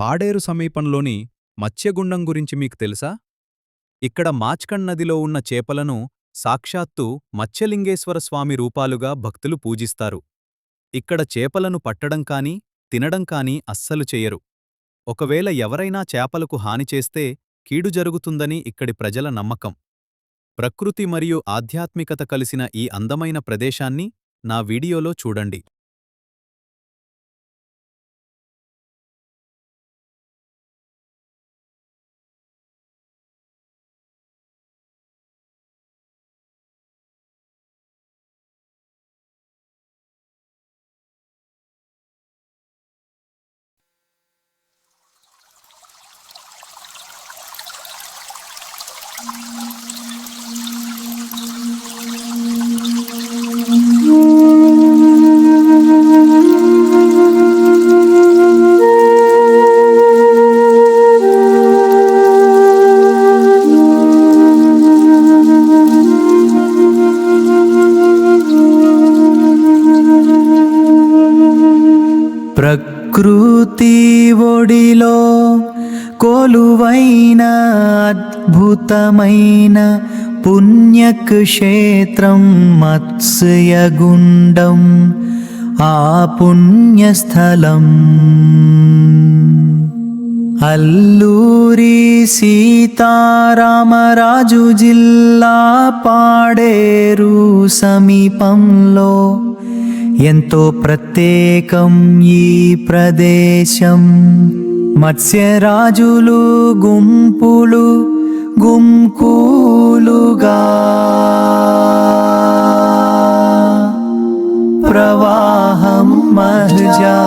పాడేరు సమీపంలోని మత్స్యగుండం గురించి మీకు తెలుసా? ఇక్కడ మాచ్కణ్ నదిలో ఉన్న చేపలను సాక్షాత్తు మత్స్యలింగేశ్వర స్వామి రూపాలుగా భక్తులు పూజిస్తారు. ఇక్కడ చేపలను పట్టడం కానీ తినడం కానీ అస్సలు చెయ్యరు. ఒకవేళ ఎవరైనా చేపలకు హాని చేస్తే కీడు జరుగుతుందని ఇక్కడి ప్రజల నమ్మకం. ప్రకృతి మరియు ఆధ్యాత్మికత కలిసిన ఈ అందమైన ప్రదేశాన్ని నా వీడియోలో చూడండి. ప్రకృతి ఒడిలో కొలువైన అద్భుతమైన పుణ్యక్షేత్రం మత్స్యగుండం ఆ పుణ్యస్థలం. అల్లూరి సీతారామరాజు జిల్లా పాడేరు సమీపంలో ఎంతో ప్రత్యేకం ఈ ప్రదేశం. మత్స్యరాజులు గుంపులు గుంకూలుగా. ప్రవాహం మహజా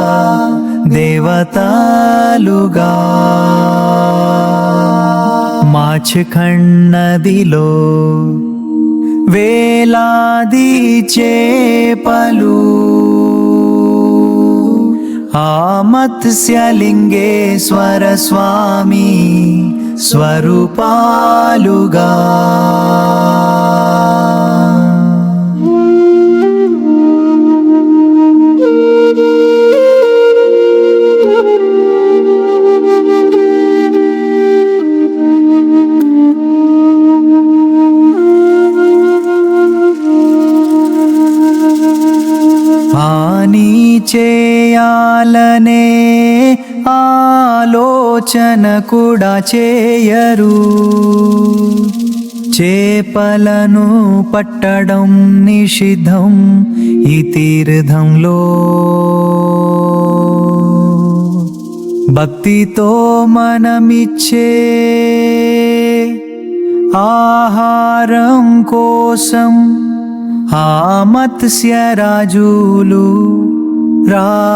దేవతాలుగా. మాఛఖండదిలో వేలాది చేపలు. ఆ మత్స్యలింగేశ్వర స్వామి స్వరూపాలుగా. హాని వలనే ఆలోచన కూడా చేయరు. చేపలను పట్టడం నిషిద్ధం ఈ తీర్థంలో. భక్తితో మనమిచ్చే ఆహారం కోసం ఆ మత్స్యరాజులు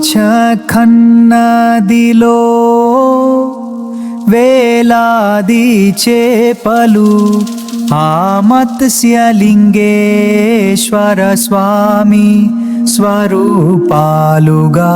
దృశబుది మాఛఖన్నదిలో వేలాది చేపలు ఆ మత్స్యలింగేశ్వర స్వామి స్వరూపాలుగా.